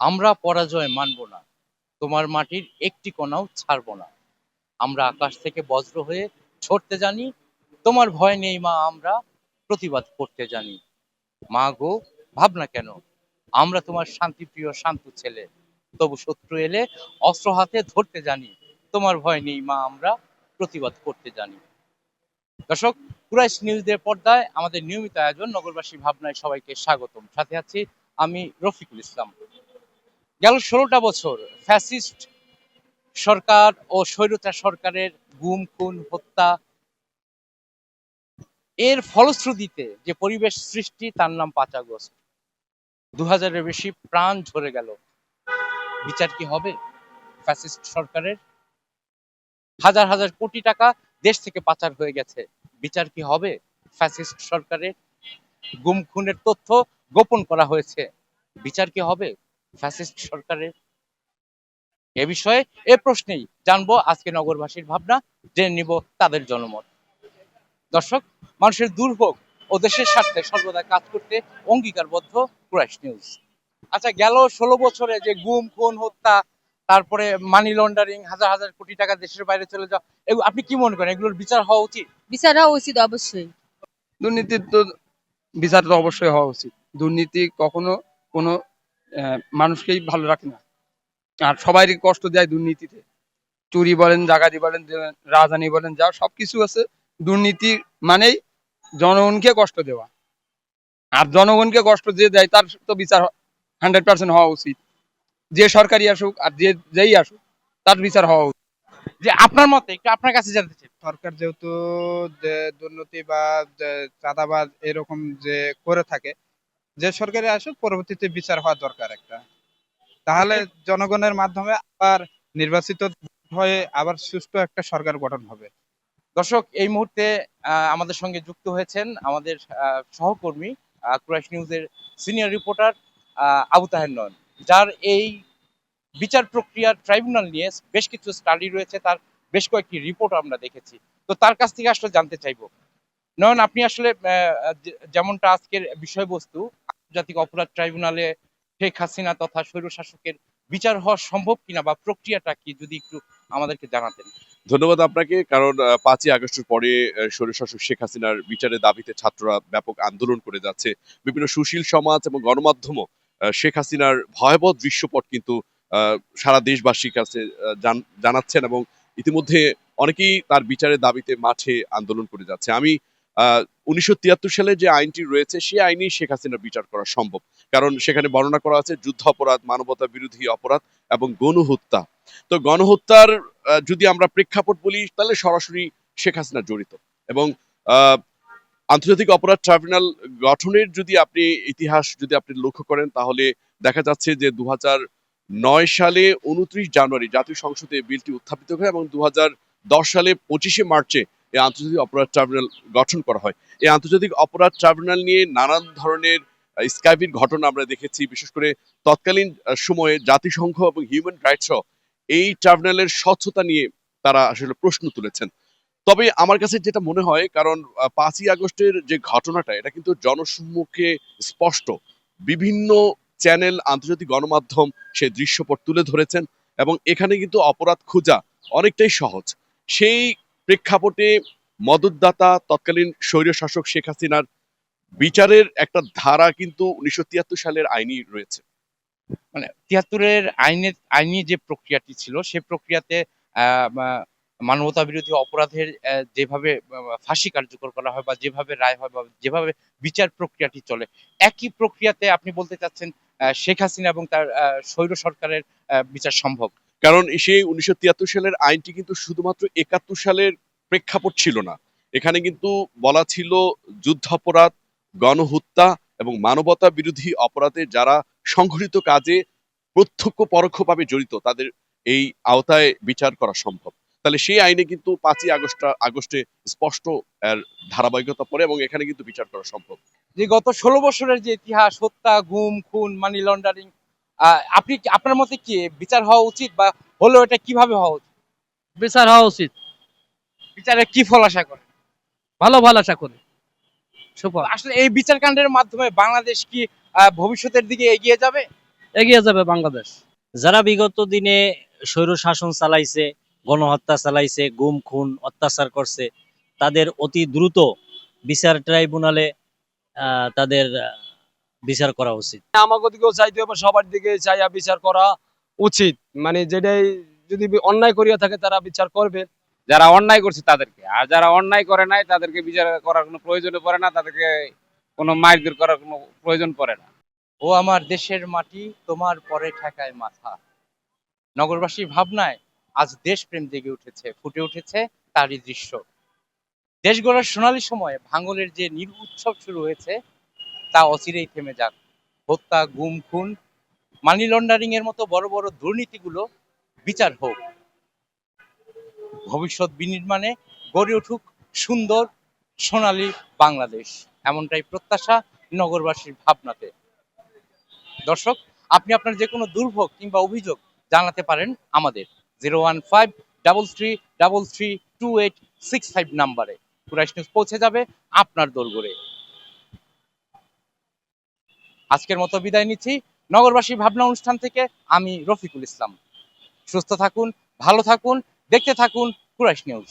আমরা পরাজয় মানব না, তোমার মাটির একটি কণাও ছাড়ব না। আমরা আকাশ থেকে বজ্র হয়ে ছড়তে জানি, তোমার ভয় নেই মা, আমরা প্রতিবাদ করতে জানি। মা গো ভাবনা কেন, আমরা তোমার শান্তিপ্রিয়, শান্ত ছেলে। তবু শত্রু এলে অস্ত্র হাতে ধরতে জানি, তোমার ভয় নেই মা, আমরা প্রতিবাদ করতে জানি। দর্শক, কুরাইশ নিউজের পর্দায় আমাদের নিয়মিত আয়োজন, নগরবাসী ভাবনায় সবাইকে স্বাগতম। সাথে আছি আমি রফিকুল ইসলাম। গেল ষোলোটা বছর ফ্যাসিস্ট সরকার ও স্বৈরচার সরকারের গুম, খুন, হত্যা এর ফলশ্রুতিতে যে পরিবেশ সৃষ্টি, তার নাম পাঁচ আগস্ট। দু হাজারের বেশি প্রাণ ঝরে গেল। বিচার কি হবে ফ্যাসিস্ট সরকারের? হাজার হাজার কোটি টাকা দেশ থেকে পাচার হয়ে গেছে। বিচার কি হবে ফ্যাসিস্ট সরকারের? গুম, খুনের তথ্য গোপন করা হয়েছে। বিচার কি হবে ফ্যাসিস্ট সরকারের এ বিষয়ে এ প্রশ্নেই জানব আজকে নগরবাসীর ভাবনা জেনে নিব তাদের জনমত। দর্শক মানুষের দুর্ভোগ ও দেশের স্বার্থে সর্বদা কাজ করতে অঙ্গীকারবদ্ধ ক্রাইশ নিউজ। আচ্ছা গেল ষোলো বছরে যে গুম খুন হত্যা তারপরে মানি লন্ডারিং হাজার হাজার কোটি টাকা দেশের বাইরে চলে যাওয়া এগুলো আপনি কি মনে করেন? এগুলোর বিচার হওয়া উচিত? বিচার হওয়া উচিত অবশ্যই। দুর্নীতির তো বিচার তো অবশ্যই হওয়া উচিত। দুর্নীতি কখনো কোনো মানুষকেই ভালো রাখে না। আর সবারই কষ্ট দেয় দুর্নীতিতে। চুরি বলেন জাগাতি বলেন রাজধানী বলেন যা সবকিছু আছে দুর্নীতি মানেই জনগণকে কষ্ট দেওয়া। আর জনগণকে কষ্ট যে দেয় তার তো বিচার হান্ড্রেড পার্সেন্ট হওয়া উচিত। যে সরকারি আসুক আর যে যেই আসুক তার বিচার হওয়া উচিত। যে আপনার মতে একটু আপনার কাছে জানতে চাই। সরকার যেহেতু দুর্নীতি বা যে চাঁদাবাজ এরকম যে করে থাকে যে সরকারি আসুক, পরবর্তীতে বিচার হওয়া দরকার একটা। তাহলে জনগণের মাধ্যমে আবার নির্বাচিত হয়ে আবার সুষ্ঠু একটা সরকার গঠন হবে। দর্শক, এই মুহূর্তে আমাদের সঙ্গে যুক্ত হয়েছেন আমাদের সহকর্মী ক্রাইশ নিউজের সিনিয়র রিপোর্টার আবু তাহের নয়ন যার এই বিচার প্রক্রিয়ার ট্রাইব্যুনাল নিয়ে বেশ কিছু স্টাডি রয়েছে, তার বেশ কয়েকটি রিপোর্ট আমরা দেখেছি। তো তার কাছ থেকে আসলে জানতে চাইব নয়ন, আপনি আসলে যেমনটা আজকের বিষয়বস্তু, আন্তর্জাতিক অপরাধ ট্রাইব্যুনালে শেখ হাসিনা তথা স্বৈরশাসকের বিচার হওয়া সম্ভব কিনা বা প্রক্রিয়াটা কি, যদি একটু আমাদেরকে জানাতেন। ধন্যবাদ আপনাকে, কারণ পাঁচই আগস্টের পরে স্বৈরশাসক শেখ হাসিনার বিচারের দাবিতে ছাত্ররা ব্যাপক আন্দোলন করে যাচ্ছে। বিভিন্ন সুশীল সমাজ এবং গণমাধ্যমও শেখ হাসিনার ভয়াবহ দৃশ্যপট কিন্তু সারা দেশবাসীর কাছে জানাচ্ছেন এবং ইতিমধ্যে অনেকেই তার বিচারের দাবিতে মাঠে আন্দোলন করে যাচ্ছে। আমি উনিশশো তিয়াত্তর সালে যে আইনটি রয়েছে সেই আইনেই শেখ হাসিনার বিচার করা সম্ভব। কারণ সেখানে বর্ণনা করা আছে যুদ্ধ অপরাধ মানবতা বিরোধী অপরাধ এবং গণহত্যা। তো গণহত্যার যদি আমরা প্রেক্ষাপট বলি, তাহলে সরাসরি শেখ হাসিনা জড়িত। এবং আন্তর্জাতিক অপরাধ ট্রাইব্যুনাল গঠনের যদি আপনি ইতিহাস যদি আপনি লক্ষ্য করেন, তাহলে দেখা যাচ্ছে যে দু নয় সালে উনত্রিশ জানুয়ারি জাতীয় সংসদে বিলটি উত্থাপিত হয় এবং দু সালে পঁচিশে মার্চে এই আন্তর্জাতিক অপরাধ ট্রাইব্যুনাল গঠন করা হয়। এই আন্তর্জাতিক অপরাধ ট্রাইব্যুনাল নিয়ে নানান ধরনের স্কাইবির ঘটনা আমরা দেখেছি, বিশেষ করে তৎকালীন সময়ে জাতিসংঘ এবং হিউম্যান রাইটস এই ট্রাইব্যুনালের স্বচ্ছতা নিয়ে তারা আসলে প্রশ্ন তুলেছেন। তবে আমার কাছে যেটা মনে হয়, কারণ পাঁচই আগস্টের যে ঘটনাটা, এটা কিন্তু জনসম্মুখে স্পষ্ট। বিভিন্ন চ্যানেল, আন্তর্জাতিক গণমাধ্যম সে দৃশ্যপট তুলে ধরেছেন এবং এখানে কিন্তু অপরাধ খোঁজা অনেকটাই সহজ। সেই প্রেক্ষাপটে মদতদাতা, তৎকালীন স্বৈরশাসক শেখ হাসিনার বিচারের একটা ধারা কিন্তু উনিশশো তিয়াত্তর সালের আইনি রয়েছে। মানে তিয়াত্তরের আইনের আইনি যে প্রক্রিয়াটি ছিল, সে প্রক্রিয়াতে মানবতা বিরোধী অপরাধের যেভাবে ফাঁসি কার্যকর করা হয় বা যেভাবে রায় হয় বা যেভাবে বিচার প্রক্রিয়াটি চলে, একই প্রক্রিয়াতে আপনি বলতে চাচ্ছেন শেখ হাসিনা এবং তার স্বৈর সরকারের বিচার সম্ভব। কারণ সেই উনিশশো তিয়াত্তর সালের আইনটি কিন্তু শুধুমাত্র একাত্তর সালের প্রেক্ষাপট ছিল না। এখানে কিন্তু বলা ছিল যুদ্ধাপরাধ, গণহত্যা এবং মানবতা বিরোধী অপরাধে যারা সংঘটিত কাজে প্রত্যক্ষ পরোক্ষভাবে জড়িত, তাদের এই আওতায় বিচার করা সম্ভব। তাহলে সেই আইনে কিন্তু পাঁচই আগস্ট, আগস্টে স্পষ্ট ধারাবাহিকতা পড়ে এবং এখানে কিন্তু বিচার করা সম্ভব। যে গত ষোলো বছরের যে ইতিহাস, হত্যা, গুম, খুন মানি লন্ডারিং আপনি আপনার মতে কি বিচার হওয়া উচিত বা হলেও এটা কীভাবে হওয়া উচিত? বিচার হওয়া উচিত। বিচারে কি ফল আশা করে ভালো ভালো আশা করে। সুফল। আসলে এই বিচার কাণ্ডের মাধ্যমে বাংলাদেশ কি আহ, ভবিষ্যতের দিকে এগিয়ে যাবে? এগিয়ে যাবে বাংলাদেশ। যারা বিগত দিনে স্বৈর শাসন চালাইছে গণহত্যা চালাইছে গুম খুন অত্যাচার করছে তাদের অতি দ্রুত বিচার ট্রাইব্যুনালে আহ, তাদের বিচার করা উচিত। আমাকে দিকেও চাইতে হবে সবার দিকে চাইয়া বিচার করা উচিত। মানে যেটাই যদি অন্যায় করিয়া থাকে তারা বিচার করবে। যারা অন্যায় করছে তাদেরকে। আর যারা অন্যায় করে নাই তাদেরকে বিচার করার কোনো প্রয়োজন পড়ে না তাদেরকে কোনো মারধর করার কোনো প্রয়োজন পড়ে না। ও আমার দেশের মাটি তোমার পরে ঠেকায় মাথা। নগরবাসীর ভাবনায় আজ দেশপ্রেম জেগে উঠেছে ফুটে উঠেছে তারই দৃশ্য। দেশ গড়ার সোনালী সময়ে ভাঙলের যে নীল উৎসব শুরু হয়েছে তা অচিরেই থেমে যাক। হত্যা, গুম, খুন, মানি লন্ডারিং এর মতো বড় বড় দুর্নীতিগুলো বিচার হোক। ভবিষ্যৎ বিনির্মাণে গড়ে উঠুক সুন্দর, সোনালী বাংলাদেশ, এমনটাই প্রত্যাশা নগরবাসীর ভাবনাতে। দর্শক, আপনি আপনার যে কোনো দুর্ভোগ কিংবা অভিযোগ জানাতে পারেন আমাদের zero one five double three double three two eight six five নাম্বারে। কুরাইশ নিউজ পৌঁছে যাবে আপনার দোরগোড়ে আজকের মতো বিদায় নিচ্ছি। নগরবাসী ভাবনা অনুষ্ঠান থেকে আমি রফিকুল ইসলাম। সুস্থ থাকুন, ভালো থাকুন, দেখতে থাকুন কুরাইশ নিউজ।